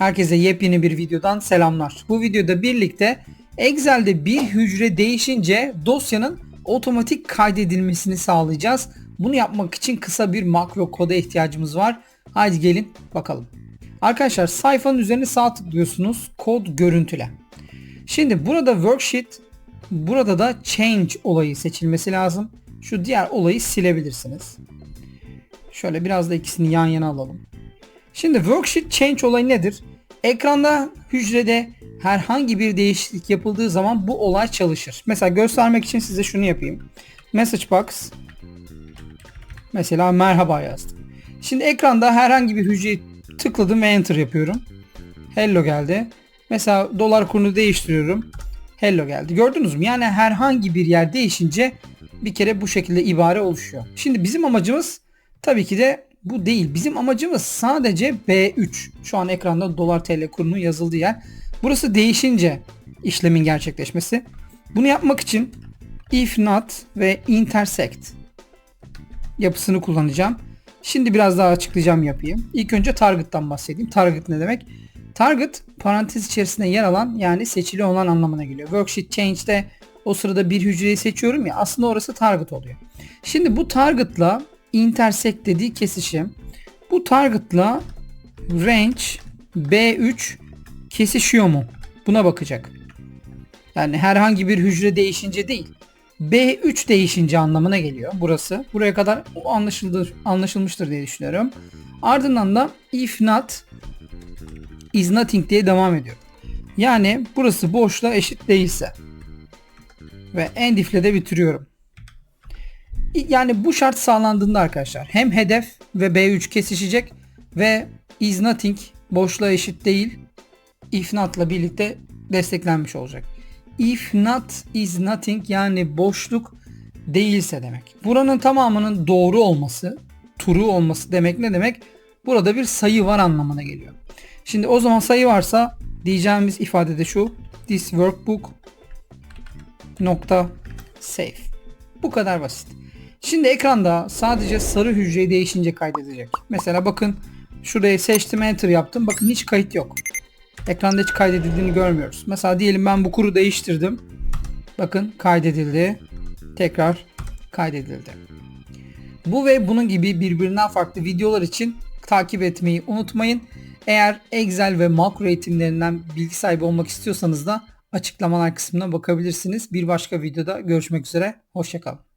Herkese yepyeni bir videodan selamlar. Bu videoda birlikte Excel'de bir hücre değişince dosyanın otomatik kaydedilmesini sağlayacağız. Bunu yapmak için kısa bir makro koda ihtiyacımız var. Haydi gelin bakalım. Arkadaşlar sayfanın üzerine sağ tıklıyorsunuz. Kod görüntüle. Şimdi burada worksheet burada da change olayı seçilmesi lazım. Şu diğer olayı silebilirsiniz. Şöyle biraz da ikisini yan yana alalım. Şimdi worksheet change olayı nedir? Ekranda hücrede herhangi bir değişiklik yapıldığı zaman bu olay çalışır. Mesela göstermek için size şunu yapayım. Message box mesela merhaba yazdım. Şimdi ekranda herhangi bir hücreyi tıkladım ve enter yapıyorum. Hello geldi. Mesela dolar kurunu değiştiriyorum. Hello geldi. Gördünüz mü? Yani herhangi bir yer değişince bir kere bu şekilde ibare oluşuyor. Şimdi bizim amacımız tabii ki de bu değil. Bizim amacımız sadece B3. Şu an ekranda dolar TL kurunun yazıldığı yer. Burası değişince işlemin gerçekleşmesi. Bunu yapmak için if not ve intersect yapısını kullanacağım. Şimdi biraz daha açıklayacağım yapayım. İlk önce target'tan bahsedeyim. Target ne demek? Target parantez içerisinde yer alan yani seçili olan anlamına geliyor. Worksheet change'de o sırada bir hücreyi seçiyorum ya aslında orası target oluyor. Şimdi bu target'la intersect dediği kesişim bu target'la range B3 kesişiyor mu? Buna bakacak. Yani herhangi bir hücre değişince değil. B3 değişince anlamına geliyor burası. Buraya kadar o anlaşıldı, anlaşılmıştır diye düşünüyorum. Ardından da if not is nothing diye devam ediyor. Yani burası boşluğa eşit değilse. Ve end if'le de bitiriyorum. Yani bu şart sağlandığında arkadaşlar hem hedef ve B3 kesişecek ve is nothing boşluğa eşit değil if not'la birlikte desteklenmiş olacak. If not is nothing yani boşluk değilse demek. Buranın tamamının doğru olması, true olması demek ne demek? Burada bir sayı var anlamına geliyor. Şimdi o zaman sayı varsa diyeceğimiz ifade de şu. This workbook nokta save. Bu kadar basit. Şimdi ekranda sadece sarı hücreyi değişince kaydedecek. Mesela bakın şuraya seçtim enter yaptım. Bakın hiç kayıt yok. Ekranda hiç kaydedildiğini görmüyoruz. Mesela diyelim ben bu kuru değiştirdim. Bakın kaydedildi. Tekrar kaydedildi. Bu ve bunun gibi birbirinden farklı videolar için takip etmeyi unutmayın. Eğer Excel ve makro eğitimlerinden bilgi sahibi olmak istiyorsanız da açıklamalar kısmına bakabilirsiniz. Bir başka videoda görüşmek üzere. Hoşçakalın.